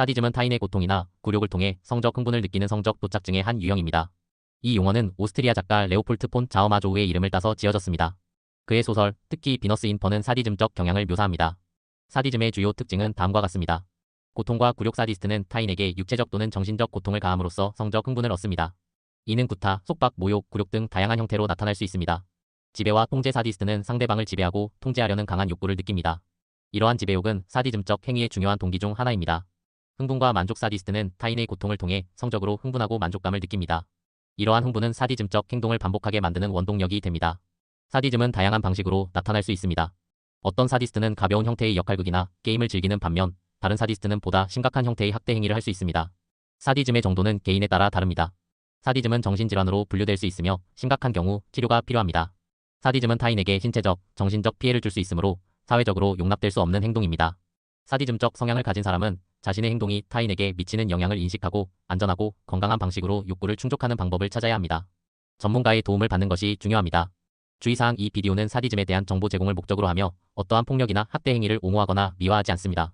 사디즘은 타인의 고통이나 굴욕을 통해 성적 흥분을 느끼는 성적 도착증의 한 유형입니다. 이 용어는 오스트리아 작가 레오폴트 폰 자어마조우의 이름을 따서 지어졌습니다. 그의 소설, 특히 비너스 인퍼는 사디즘적 경향을 묘사합니다. 사디즘의 주요 특징은 다음과 같습니다. 고통과 굴욕 사디스트는 타인에게 육체적 또는 정신적 고통을 가함으로써 성적 흥분을 얻습니다. 이는 구타, 속박, 모욕, 굴욕 등 다양한 형태로 나타날 수 있습니다. 지배와 통제 사디스트는 상대방을 지배하고 통제하려는 강한 욕구를 느낍니다. 이러한 지배욕은 사디즘적 행위의 중요한 동기 중 하나입니다. 흥분과 만족 사디스트는 타인의 고통을 통해 성적으로 흥분하고 만족감을 느낍니다. 이러한 흥분은 사디즘적 행동을 반복하게 만드는 원동력이 됩니다. 사디즘은 다양한 방식으로 나타날 수 있습니다. 어떤 사디스트는 가벼운 형태의 역할극이나 게임을 즐기는 반면 다른 사디스트는 보다 심각한 형태의 학대 행위를 할 수 있습니다. 사디즘의 정도는 개인에 따라 다릅니다. 사디즘은 정신질환으로 분류될 수 있으며 심각한 경우 치료가 필요합니다. 사디즘은 타인에게 신체적, 정신적 피해를 줄 수 있으므로 사회적으로 용납될 수 없는 행동입니다. 사디즘적 성향을 가진 사람은 자신의 행동이 타인에게 미치는 영향을 인식하고 안전하고 건강한 방식으로 욕구를 충족하는 방법을 찾아야 합니다. 전문가의 도움을 받는 것이 중요합니다. 주의사항 이 비디오는 사디즘에 대한 정보 제공을 목적으로 하며 어떠한 폭력이나 학대 행위를 옹호하거나 미화하지 않습니다.